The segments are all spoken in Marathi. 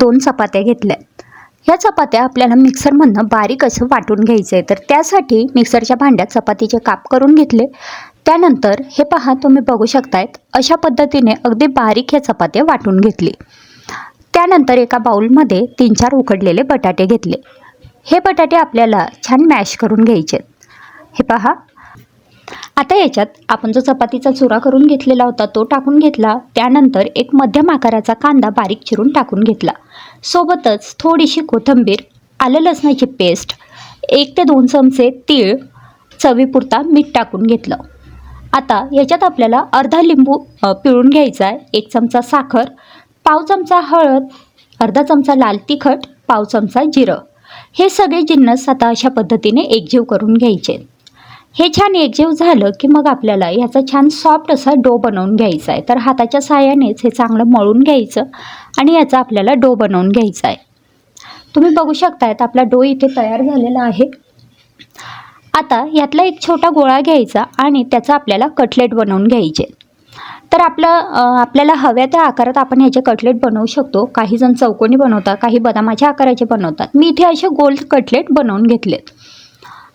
दोन चपात्या घेतल्या. ह्या चपात्या आपल्याला मिक्सरमधनं बारीक असं वाटून घ्यायचं आहे तर त्यासाठी मिक्सरच्या भांड्यात चपातीचे काप करून घेतले. त्यानंतर हे पहा तुम्ही बघू शकतायत अशा पद्धतीने अगदी बारीक ह्या चपात्या वाटून घेतली. त्यानंतर एका बाउलमध्ये तीन चार उकडलेले बटाटे घेतले. हे बटाटे आपल्याला छान मॅश करून घ्यायचे हे पहा आता याच्यात आपण जो चपातीचा चुरा करून घेतलेला होता तो टाकून घेतला. त्यानंतर एक मध्यम आकाराचा कांदा बारीक चिरून टाकून घेतला. सोबतच थोडीशी कोथिंबीर आलं लसणाची पेस्ट एक ते दोन चमचे तीळ चवीपुरता मीठ टाकून घेतलं. आता याच्यात आपल्याला अर्धा लिंबू पिळून घ्यायचा आहे एक चमचा साखर पाव चमचा हळद अर्धा चमचा लाल तिखट पाव चमचा जिरं. हे सगळे जिन्नस आता अशा पद्धतीने एकजीव करून घ्यायचे. हे छान एकजीव झालं की मग आपल्याला ह्याचा छान सॉफ्ट असा डो बनवून घ्यायचा आहे. तर हाताच्या साह्यानेच हे चांगलं मळून घ्यायचं आणि याचा आपल्याला डो बनवून घ्यायचा आहे. तुम्ही बघू शकतायत आपला डो इथे तयार झालेला आहे. आता यातला एक छोटा गोळा घ्यायचा आणि त्याचा आपल्याला कटलेट बनवून घ्यायचे. तर आपलं आपल्याला हव्या त्या आकारात आपण ह्याचे कटलेट बनवू शकतो. काही जण चौकोनी बनवतात काही बदामाच्या आकाराचे बनवतात. मी इथे असे गोल कटलेट बनवून घेतलेत.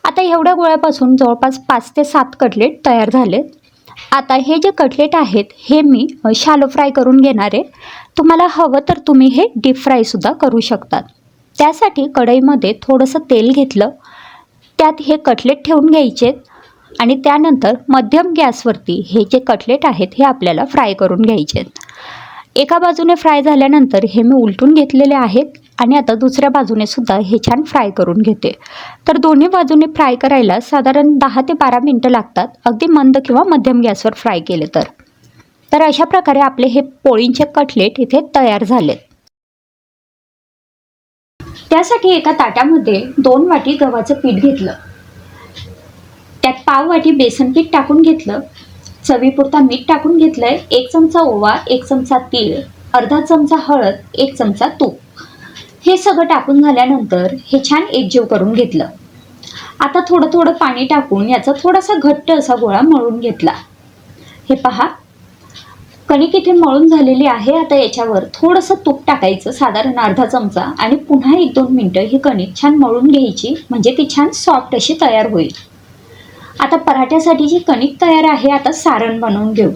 आता एवढ्या गोळ्यापासून जवळपास पाच ते सात कटलेट तयार झालेत. आता हे जे कटलेट आहेत हे मी शालो फ्राय करून घेणार आहे. तुम्हाला हवं तर तुम्ही हे डीप फ्रायसुद्धा करू शकतात. त्यासाठी कढईमध्ये थोडंसं तेल घेतलं. त्यात हे कटलेट ठेवून घ्यायचे आणि त्यानंतर मध्यम गॅसवरती हे जे कटलेट आहेत हे आपल्याला फ्राय करून घ्यायचे एका बाजूने फ्राय झाल्यानंतर हे मी उलटून घेतलेले आहेत. आणि आता दुसऱ्या बाजूने सुद्धा हे छान फ्राय करून घेते. तर दोन्ही बाजूने फ्राय करायला साधारण दहा ते बारा मिनटं लागतात. अगदी मंद किंवा मध्यम गॅसवर फ्राय केले तर. तर अशा प्रकारे आपले हे पोळींचे कटलेट इथे तयार झालेत त्यासाठी एका ताटामध्ये दोन वाटी गव्हाचं पीठ घेतलं. त्यात पाव वाटी बेसन पीठ टाकून घेतलं. चवीपुरता मीठ टाकून घेतलंय. एक चमचा ओवा एक चमचा तीळ अर्धा चमचा हळद एक चमचा तूप. हे सगळं टाकून झाल्यानंतर हे छान एकजीव करून घेतलं. आता थोडं थोडं पाणी टाकून याचा थोडासा घट्ट असा गोळा मळून घेतला. हे पहा. कणिक इथे मळून झालेली आहे. आता याच्यावर थोडंसं तूप टाकायचं साधारण अर्धा चमचा आणि पुन्हा एक दोन मिनटं ही कणिक छान मळून घ्यायची म्हणजे ती छान सॉफ्ट अशी तयार होईल. आता पराठ्यासाठी जी कणिक तयार आहे आता सारण बनवून घेऊ.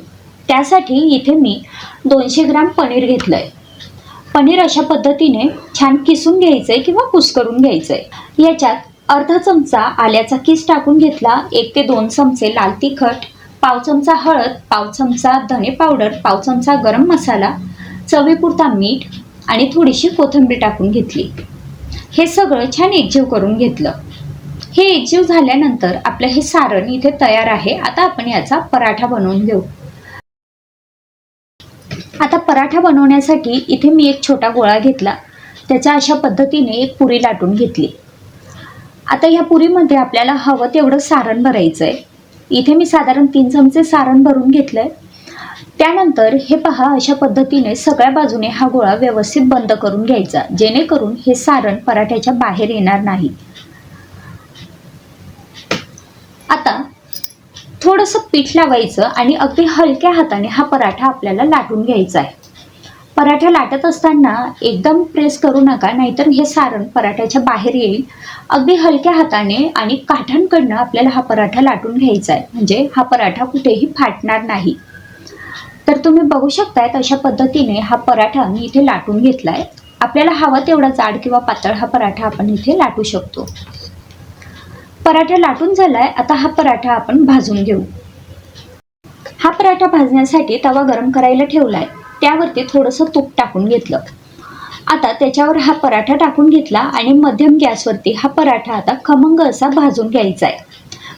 त्यासाठी इथे मी दोनशे ग्राम पनीर घेतलं आहे पनीर अशा पद्धतीने छान किसून घ्यायचं आहे किंवा कुस्करून घ्यायचं आहे याच्यात अर्धा चमचा आल्याचा किस टाकून घेतला एक ते दोन चमचे लाल तिखट पाव चमचा हळद पाव चमचा धने पावडर पाव चमचा गरम मसाला चवीपुरता मीठ आणि थोडीशी कोथिंबीर टाकून घेतली. हे सगळं छान एकजीव करून घेतलं. हे एकजीव झाल्यानंतर आपलं हे सारण इथे तयार आहे. आता आपण याचा पराठा बनवून घेऊ. आता पराठा बनवण्यासाठी इथे मी एक छोटा गोळा घेतला. त्याच्या अशा पद्धतीने एक पुरी लाटून घेतली. आता ह्या पुरीमध्ये आपल्याला हवं तेवढं सारण भरायचं आहे इथे मी साधारण तीन चमचे सारण भरून घेतलं आहे त्यानंतर हे पहा अशा पद्धतीने सगळ्या बाजूने हा गोळा व्यवस्थित बंद करून घ्यायचा. जेणेकरून हे सारण पराठ्याच्या बाहेर येणार नाही. आता थोडंसं पीठ लावायचं आणि अगदी हलक्या हाताने हा पराठा आपल्याला लाटून घ्यायचा आहे. पराठा लाटत असताना एकदम प्रेस करू नका नाहीतर हे सारण पराठ्याच्या बाहेर येईल. अगदी हलक्या हाताने आणि काठांकडनं आपल्याला हा पराठा लाटून घ्यायचा आहे. म्हणजे हा पराठा कुठेही फाटणार नाही. तर तुम्ही बघू शकतायत अशा पद्धतीने हा पराठा मी इथे लाटून घेतला आहे आपल्याला हवा तेवढा जाड किंवा पातळ हा पराठा आपण इथे लाटू शकतो. पराठा लाटून झालाय आता हा पराठा आपण भाजून घेऊ. हा पराठा भाजण्यासाठी तवा गरम करायला ठेवलाय त्यावरती थोडंसं तूप टाकून घेतलं. आता त्याच्यावर हा पराठा टाकून घेतला आणि मध्यम गॅसवरती हा पराठा आता खमंग असा भाजून घ्यायचा आहे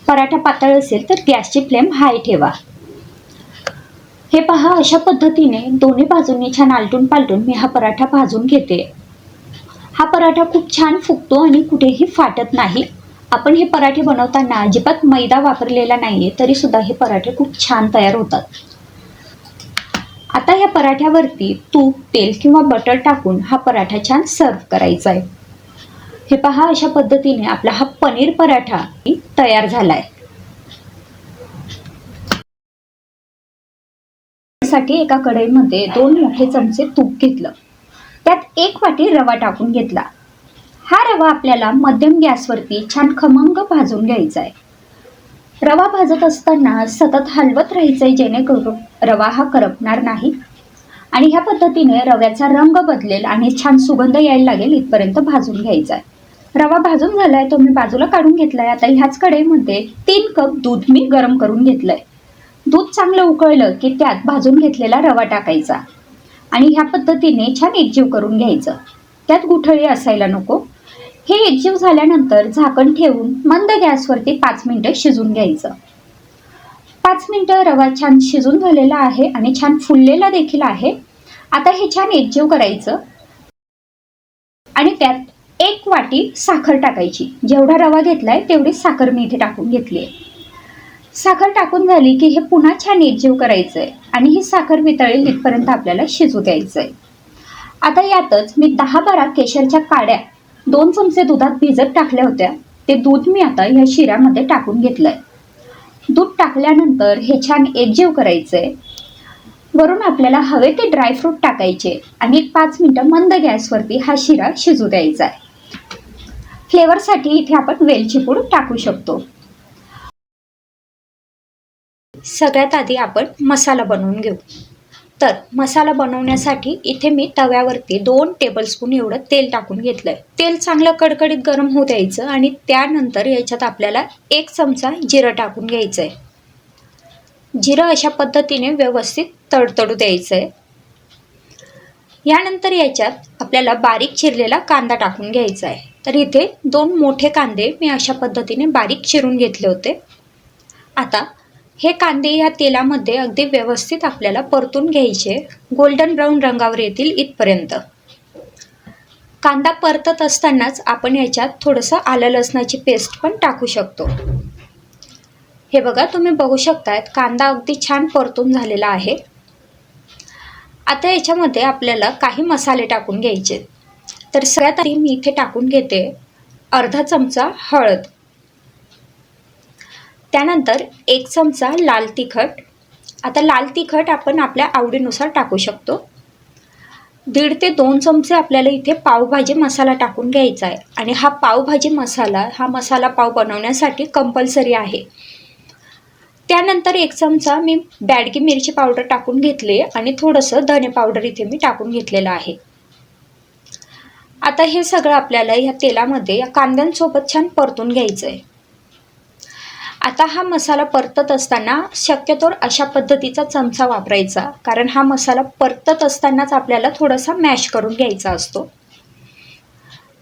पराठा पातळ असेल तर गॅसची फ्लेम हाय ठेवा. हे पहा अशा पद्धतीने दोन्ही बाजूंनी छान आलटून पालटून मी हा पराठा भाजून घेते. हा पराठा खूप छान फुगतो आणि कुठेही फाटत नाही. आपण हे पराठे बनवताना अजिबात मैदा वापरलेला नाहीये तरी सुद्धा हे पराठे खूप छान तयार होतात. आता ह्या पराठ्यावरती तूप तेल किंवा बटर टाकून हा पराठा छान सर्व करायचा आहे. हे पहा अशा पद्धतीने आपला हा पनीर पराठा तयार झालाय. साठी एका कढईमध्ये दोन मोठे चमचे तूप घेतलं. त्यात एक वाटी रवा टाकून घेतला. हा रवा आपल्याला मध्यम गॅसवरती छान खमंग भाजून घ्यायचा आहे. रवा भाजत असताना सतत हलवत राहायचं आहे जेणेकरून रवा हा करपणार नाही. आणि ह्या पद्धतीने रव्याचा रंग बदलेल आणि छान सुगंध यायला लागेल इथपर्यंत भाजून घ्यायचा आहे. रवा भाजून झालाय तो मी बाजूला काढून घेतलाय. आता ह्याच कडेमध्ये तीन कप दूध मी गरम करून घेतलंय. दूध चांगलं उकळलं की त्यात भाजून घेतलेला रवा टाकायचा. आणि ह्या पद्धतीने छान एकजीव करून घ्यायचं. त्यात गुठळी असायला नको. हे एकजीव झाल्यानंतर झाकण ठेवून मंद गॅसवरती पाच मिनिटं शिजून घ्यायचं. पाच मिनिटं रवा छान शिजून झालेला आहे आणि छान फुललेला देखील आहे. आता हे छान एकजीव करायचं. आणि त्यात एक वाटी साखर टाकायची. जेवढा रवा घेतलाय तेवढी साखर मी इथे टाकून घेतली आहे. साखर टाकून झाली की हे पुन्हा छान एकजीव करायचं आहे आणि ही साखर वितळेल इथपर्यंत आपल्याला शिजू द्यायचं आहे आता यातच मी दहा बारा केशरच्या काड्या दोन चमचे दुधात भिजत टाकल्या होत्या. ते दूध मी आता या शिऱ्यामध्ये टाकून घेतलंय. दूध टाकल्यानंतर हे छान एकजीव करायचंय. वरून आपल्याला हवे ते ड्रायफ्रूट टाकायचे आणि एक पाच मिनिटं मंद गॅसवरती हा शिरा शिजू द्यायचा आहे फ्लेवरसाठी इथे आपण वेलची पूड टाकू शकतो. सगळ्यात आधी आपण मसाला बनवून घेऊ. तर मसाला बनवण्यासाठी इथे मी तव्यावरती दोन टेबलस्पून एवढं तेल टाकून घेतलंय. तेल चांगलं कडकडीत गरम होऊ द्यायचं आणि त्यानंतर याच्यात आपल्याला एक चमचा जिरं टाकून घ्यायचं आहे जिरं अशा पद्धतीने व्यवस्थित तडतडू द्यायचं आहे यानंतर याच्यात आपल्याला बारीक चिरलेला कांदा टाकून घ्यायचा आहे तर इथे दोन मोठे कांदे मी अशा पद्धतीने बारीक चिरून घेतले होते. आता हे कांदे या तेलामध्ये अगदी व्यवस्थित आपल्याला परतून घ्यायचे. गोल्डन ब्राऊन रंगावर येतील इथपर्यंत. कांदा परतत असतानाच आपण याच्यात थोडंसं आलं लसणाची पेस्ट पण टाकू शकतो. हे बघा तुम्ही बघू शकतायत कांदा अगदी छान परतून झालेला आहे. आता याच्यामध्ये आपल्याला काही मसाले टाकून घ्यायचे. तर सगळ्यात आधी मी इथे टाकून घेते अर्धा चमचा हळद. त्यानंतर एक चमचा लाल तिखट. आता लाल तिखट आपण आपल्या आवडीनुसार टाकू शकतो. दीड ते दोन चमचे आपल्याला इथे पावभाजी मसाला टाकून घ्यायचा आहे. आणि हा पावभाजी मसाला हा मसाला पाव बनवण्यासाठी कंपल्सरी आहे. त्यानंतर एक चमचा मी बॅडगी मिरची पावडर टाकून घेतले आणि थोडंसं धने पावडर इथे मी टाकून घेतलेलं आहे. आता हे सगळं आपल्याला ह्या तेलामध्ये या कांद्यांसोबत छान परतून घ्यायचं आहे आता हा मसाला परतत असताना शक्यतोवर अशा पद्धतीचा चमचा वापरायचा. कारण हा मसाला परतत असतानाच आपल्याला थोडासा मॅश करून घ्यायचा असतो.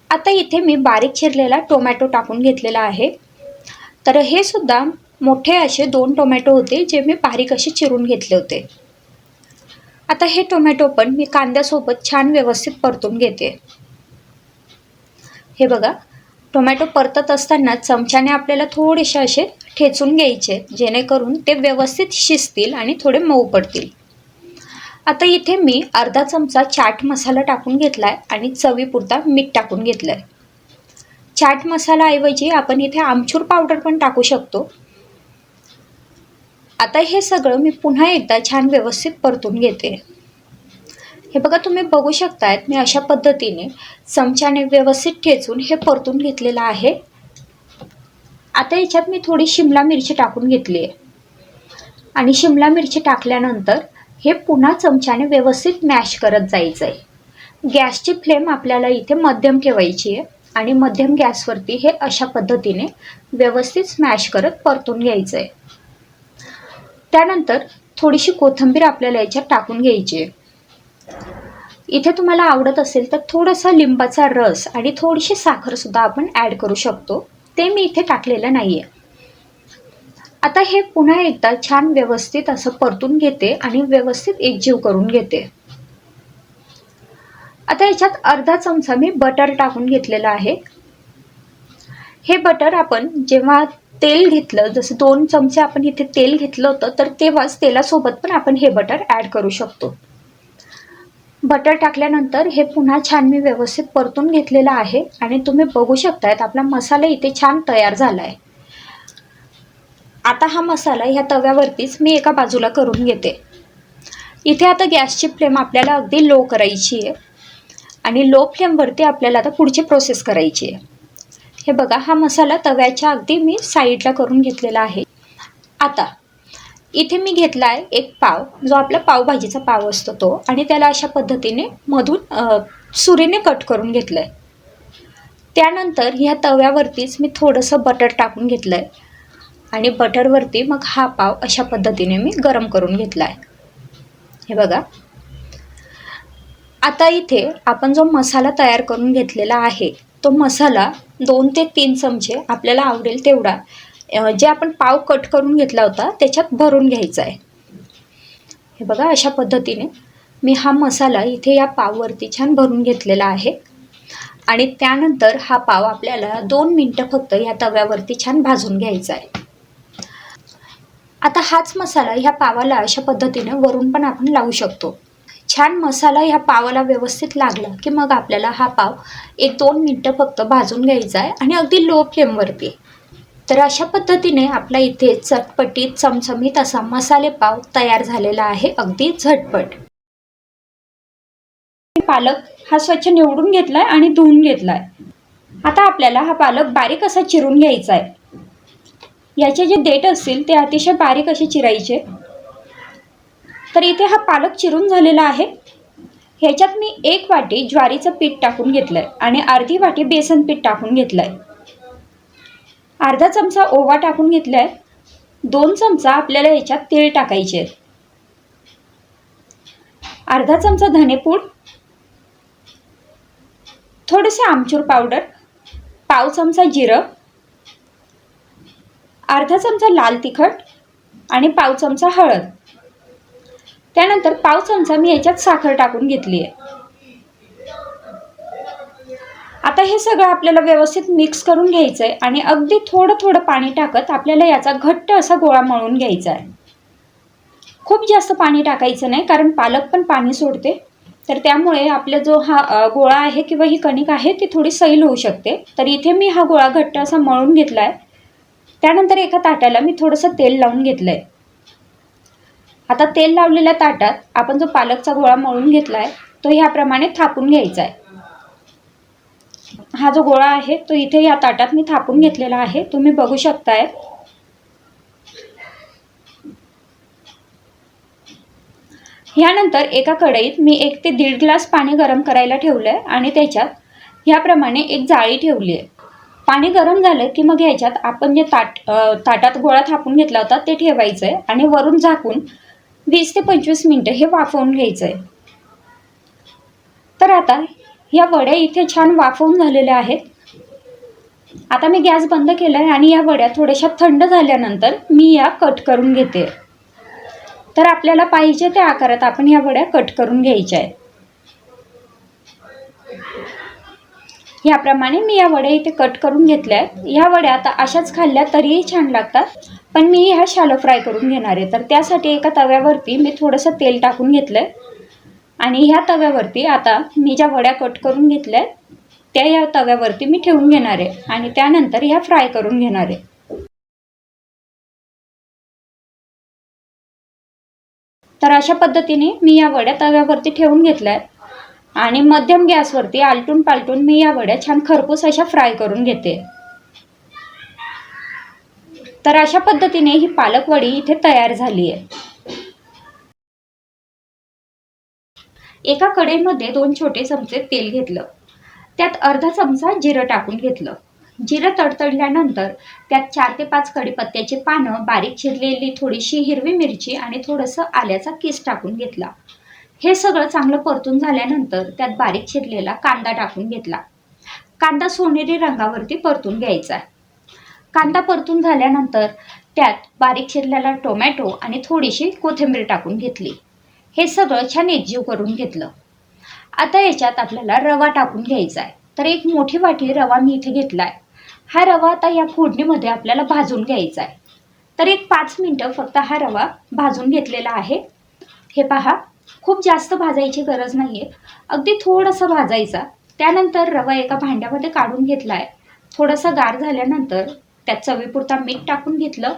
आता इथे मी बारीक चिरलेला टोमॅटो टाकून घेतलेला आहे. तर हे सुद्धा मोठे असे दोन टोमॅटो होते जे मी बारीक असे चिरून घेतले होते. आता हे टोमॅटो पण मी कांद्यासोबत छान व्यवस्थित परतून घेते. हे बघा टोमॅटो परतत असताना चमच्याने आपल्याला थोडेसे असे ठेचून घ्यायचे जेणेकरून ते व्यवस्थित शिजतील आणि थोडे मऊ पडतील. आता इथे मी अर्धा चमचा चाट मसाला टाकून घेतला आहे आणि चवीपुरता मीठ टाकून घेतलं आहे चाट मसालाऐवजी आपण इथे आमचूर पावडर पण टाकू शकतो. आता हे सगळं मी पुन्हा एकदा छान व्यवस्थित परतून घेते. हे बघा तुम्ही बघू शकतायत मी अशा पद्धतीने चमच्याने व्यवस्थित ठेचून हे परतून घेतलेलं आहे. आता याच्यात मी थोडी शिमला मिरची टाकून घेतली आहे. आणि शिमला मिरची टाकल्यानंतर हे पुन्हा चमच्याने व्यवस्थित मॅश करत जायचं आहे गॅसची फ्लेम आपल्याला इथे मध्यम ठेवायची आहे आणि मध्यम गॅसवरती हे अशा पद्धतीने व्यवस्थित स्मॅश करत परतून घ्यायचं आहे त्यानंतर थोडीशी कोथिंबीर आपल्याला याच्यात टाकून घ्यायची आहे. इथे तुम्हाला आवडत असेल तर थोडासा लिंबाचा रस आणि थोडीशी साखरसुद्धा आपण ॲड करू शकतो. ते मी इथे टाकलेलं नाही आहे आता हे पुन्हा एकदा छान व्यवस्थित असं परतून घेते आणि व्यवस्थित एकजीव करून घेते. आता याच्यात अर्धा चमचा मी बटर टाकून घेतलेला आहे. हे बटर आपण जेव्हा तेल घेतलं जसं दोन चमचे आपण इथे तेल घेतलं होतं तर तेव्हाच तेलासोबत पण आपण हे बटर ॲड करू शकतो. बटर टाकल्यानंतर हे पुन्हा छान मी व्यवस्थित परतून घेतलेलं आहे आणि तुम्ही बघू शकतायत आपला मसाला इथे छान तयार झाला आहे आता हा मसाला ह्या तव्यावरतीच मी एका बाजूला करून घेते. इथे आता गॅसची फ्लेम आपल्याला अगदी लो करायची आहे आणि लो फ्लेमवरती आपल्याला आता पुढची प्रोसेस करायची आहे. हे बघा हा मसाला तव्याच्या अगदी मी साईडला करून घेतलेला आहे. आता इथे मी घेतला आहे एक पाव जो आपला पावभाजीचा पाव असतो तो आणि त्याला अशा पद्धतीने मधून सुरीने कट करून घेतलं आहे त्यानंतर ह्या तव्यावरतीच मी थोडंसं बटर टाकून घेतलं आहे आणि बटरवरती मग हा पाव अशा पद्धतीने मी गरम करून घेतला आहे हे बघा. आता इथे आपण जो मसाला तयार करून घेतलेला आहे तो मसाला दोन ते तीन चमचे आपल्याला आवडेल तेवढा. जे आपण पाव कट करून घेतला होता त्याच्यात भरून घ्यायचा आहे. हे बघा अशा पद्धतीने मी हा मसाला इथे या पाववरती छान भरून घेतलेला आहे. आणि त्यानंतर हा पाव आपल्याला दोन मिनटं फक्त या तव्यावरती छान भाजून घ्यायचा आहे. आता हाच मसाला ह्या पावाला अशा पद्धतीने वरून पण आपण लावू शकतो. छान मसाला ह्या पावाला व्यवस्थित लागला की मग आपल्याला हा पाव एक दोन मिनटं फक्त भाजून घ्यायचा आहे आणि अगदी लो फ्लेमवरती. तर अशा पद्धतीने आपला इथे चटपटीत चमचमीत असा मसाले पाव तयार झालेला आहे. अगदी झटपट. पालक हा स्वच्छ निवडून घेतलाय आणि धुवून घेतलाय. आता आपल्याला हा पालक बारीक असा चिरून घ्यायचा आहे याचे जे देठ असतील ते अतिशय बारीक असे चिरायचे. तर इथे हा पालक चिरून झालेला आहे. ह्याच्यात मी एक वाटी ज्वारीचं पीठ टाकून घेतलं आहे आणि अर्धी वाटी बेसन पीठ टाकून घेतलं आहे अर्धा चमचा ओवा टाकून घेतला आहे दोन चमचा आपल्याला याच्यात तीळ टाकायचे आहेत. अर्धा चमचा धनेपूड थोडेसे आमचूर पावडर पाव चमचा जिरं अर्धा चमचा लाल तिखट आणि पाव चमचा हळद. त्यानंतर पाव चमचा मी याच्यात साखर टाकून घेतली आहे. आता हे सगळं आपल्याला व्यवस्थित मिक्स करून घ्यायचं आहे आणि अगदी थोडं थोडं पाणी टाकत आपल्याला याचा घट्ट असा गोळा मळून घ्यायचा आहे खूप जास्त पाणी टाकायचं नाही कारण पालक पण पाणी सोडते. तर त्यामुळे आपला जो हा गोळा आहे किंवा ही कणिक आहे ती थोडी सैल होऊ शकते. तर इथे मी हा गोळा घट्ट असा मळून घेतला आहे त्यानंतर एका ताटाला मी थोडंसं तेल लावून घेतलं आहे आता तेल लावलेल्या ताटात आपण जो पालकचा गोळा मळून घेतला आहे तो ह्याप्रमाणे थापून घ्यायचा आहे हा जो गोळा आहे तो इथे या ताटात मी थापून घेतलेला आहे. तुम्ही बघू शकताय. ह्यानंतर एका कढईत मी एक ते दीड ग्लास पाणी गरम करायला ठेवलं आहे आणि त्याच्यात ह्याप्रमाणे एक जाळी ठेवली आहे पाणी गरम झालं की मग ह्याच्यात आपण जे ताट ताटात गोळा थापून घेतला होता ते ठेवायचं आहे आणि वरून झाकून वीस ते पंचवीस मिनटं हे वाफवून घ्यायचं आहे तर आता या वड्या इथे छान वाफवून झालेल्या आहेत. आता मी गॅस बंद केला आहे आणि या वड्या थोड्याशा थंड झाल्यानंतर मी या कट करून घेते. तर आपल्याला पाहिजे त्या आकारात आपण ह्या वड्या कट करून घ्यायच्या आहेत. ह्याप्रमाणे मी या वड्या इथे कट करून घेतल्या आहेत. ह्या वड्या आता अशाच खाल्ल्या तरीही छान लागतात पण मी ह्या शालो फ्राय करून घेणार आहे. तर त्यासाठी एका तव्यावरती मी थोडंसं तेल टाकून घेतलं आहे आणि ह्या तव्यावरती आता मी ज्या वड्या कट करून घेतल्या आहेत त्या ह्या तव्यावरती मी ठेवून घेणार आहे आणि त्यानंतर ह्या फ्राय करून घेणार आहे. तर अशा पद्धतीने मी या वड्या तव्यावरती ठेवून घेतल्या आणि मध्यम गॅसवरती आलटून पालटून मी या वड्या छान खरपूस अशा फ्राय करून घेते. तर अशा पद्धतीने ही पालक वडी इथे तयार झाली आहे. एका कडेमध्ये दोन छोटे चमचे तेल घेतलं. त्यात अर्धा चमचा जिरं टाकून घेतलं. जिरं तडतडल्यानंतर त्यात चार ते पाच कडीपत्त्याची पानं बारीक चिरलेली थोडीशी हिरवी मिरची आणि थोडंसं आल्याचा किस टाकून घेतला. हे सगळं चांगलं परतून झाल्यानंतर त्यात बारीक चिरलेला कांदा टाकून घेतला. कांदा सोनेरी रंगावरती परतून घ्यायचा. कांदा परतून झाल्यानंतर त्यात बारीक चिरलेला टोमॅटो आणि थोडीशी कोथिंबीर टाकून घेतली. हे सगळं छान एकजीव करून घेतलं. आता याच्यात आपल्याला रवा टाकून घ्यायचा आहे. तर एक मोठी वाटी रवा मी इथे घेतला आहे हा रवा आता या फोडणीमध्ये आपल्याला भाजून घ्यायचा आहे. तर एक पाच मिनटं फक्त हा रवा भाजून घेतलेला आहे. हे पहा खूप जास्त भाजायची गरज नाही आहे अगदी थोडासा भाजायचा. त्यानंतर रवा एका भांड्यामध्ये काढून घेतला आहे थोडासा गार झाल्यानंतर त्यात चवीपुरता मीठ टाकून घेतलं.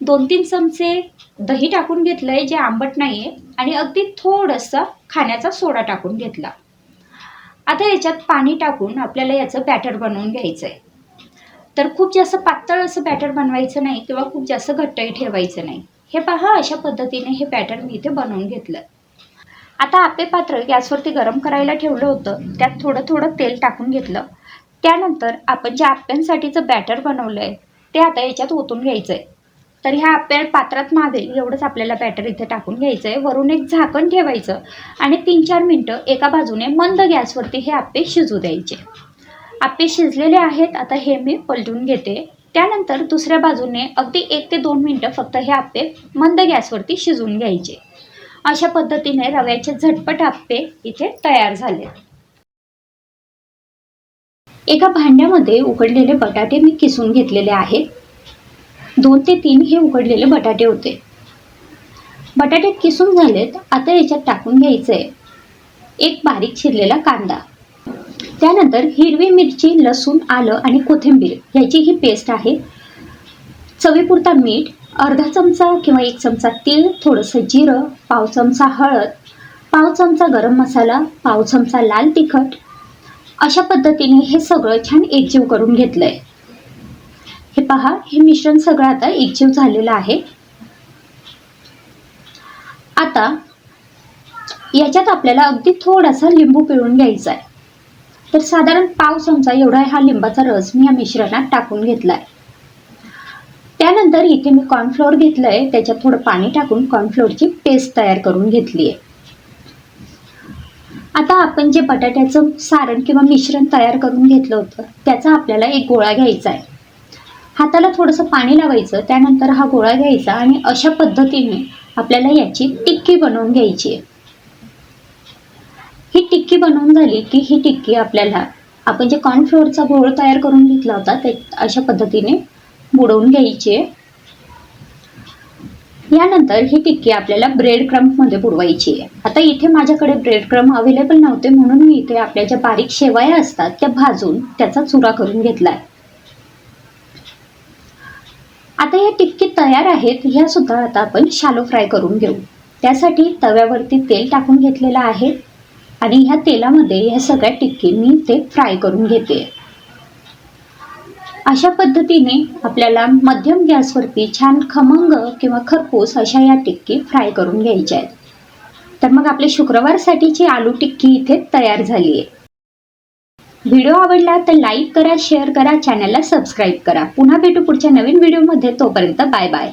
दोन तीन चमचे दही टाकून घेतलं आहे जे आंबट नाही आहे आणि अगदी थोडंसं खाण्याचा सोडा टाकून घेतला. आता याच्यात पाणी टाकून आपल्याला याचं बॅटर बनवून घ्यायचं आहे तर खूप जास्त पातळ असं बॅटर बनवायचं नाही किंवा खूप जास्त घट्टही ठेवायचं नाही. हे पहा अशा पद्धतीने हे बॅटर मी इथे बनवून घेतलं. आता आपे पात्र गॅसवरती गरम करायला ठेवलं होतं त्यात थोडं थोडं तेल टाकून घेतलं. त्यानंतर आपण जे आप्यांसाठीचं बॅटर बनवलं आहे ते आता याच्यात ओतून घ्यायचं आहे तर ह्या आपल्या पात्रात मावेल एवढंच आपल्याला बॅटर इथे टाकून घ्यायचं आहे वरून एक झाकण ठेवायचं आणि तीन चार मिनटं एका बाजूने मंद गॅसवरती हे आप्पे शिजू द्यायचे. आप्पे शिजलेले आहेत आता हे मी पलटून घेते. त्यानंतर दुसऱ्या बाजूने अगदी एक ते दोन मिनटं फक्त हे आप्पे मंद गॅसवरती शिजून घ्यायचे. अशा पद्धतीने रव्याचे झटपट आप्पे इथे तयार झाले. एका भांड्यामध्ये उकडलेले बटाटे मी किसून घेतलेले आहेत. दोन ते तीन हे उकडलेले बटाटे होते. बटाटे किसून झालेत आता याच्यात टाकून घ्यायचं आहे एक बारीक चिरलेला कांदा. त्यानंतर हिरवी मिरची लसूण आलं आणि कोथिंबीर याची ही पेस्ट आहे. चवीपुरता मीठ अर्धा चमचा किंवा एक चमचा तीळ थोडंसं जिरं पाव चमचा हळद पाव चमचा गरम मसाला पाव चमचा लाल तिखट. अशा पद्धतीने हे सगळं छान एकजीव करून घेतलं आहे हे पहा हे मिश्रण सगळं आता एकजीव झालेलं आहे. आता याच्यात आपल्याला अगदी थोडासा लिंबू पिळून घ्यायचा आहे. तर साधारण पाव चमचा एवढा हा लिंबाचा रस मी या मिश्रणात टाकून घेतला आहे त्यानंतर इथे मी कॉर्नफ्लोअर घेतलं आहे त्याच्यात थोडं पाणी टाकून कॉर्नफ्लोअरची पेस्ट तयार करून घेतली आहे आता आपण जे बटाट्याचं सारण किंवा मिश्रण तयार करून घेतलं होतं त्याचा आपल्याला एक गोळा घ्यायचा आहे. हाताला थोडंसं पाणी लावायचं त्यानंतर हा गोळा घ्यायचा आणि अशा पद्धतीने आपल्याला याची टिक्की बनवून घ्यायची आहे. ही टिक्की बनवून झाली की ही टिक्की आपल्याला आपण जे कॉर्नफ्लोअरचा घोळ तयार करून घेतला होता ते अशा पद्धतीने बुडवून घ्यायची आहे. यानंतर ही टिक्की आपल्याला ब्रेड क्रम्पमध्ये बुडवायची आहे. आता इथे माझ्याकडे ब्रेड क्रम्प अवेलेबल नव्हते म्हणून मी इथे आपल्या ज्या बारीक शेवाया असतात त्या भाजून त्याचा चुरा करून घेतलाय. आता या टिक्की तयार आहेत ह्या सुद्धा आता आपण शालो फ्राय करून घेऊ. त्यासाठी तव्यावरती तेल टाकून घेतलेलं आहे आणि ह्या तेलामध्ये ह्या सगळ्या टिक्की मी ते फ्राय करून घेते. अशा पद्धतीने आपल्याला मध्यम गॅसवरती छान खमंग किंवा खरपूस अशा या टिक्की फ्राय करून घ्यायच्या आहेत. तर मग आपली शुक्रवारसाठीची आलू टिक्की इथे तयार झाली आहे. व्हिडिओ आवडला तर लाईक करा शेअर करा चॅनलला सबस्क्राईब करा. पुन्हा भेटू पुढच्या नवीन व्हिडिओमध्ये. तोपर्यंत बाय बाय.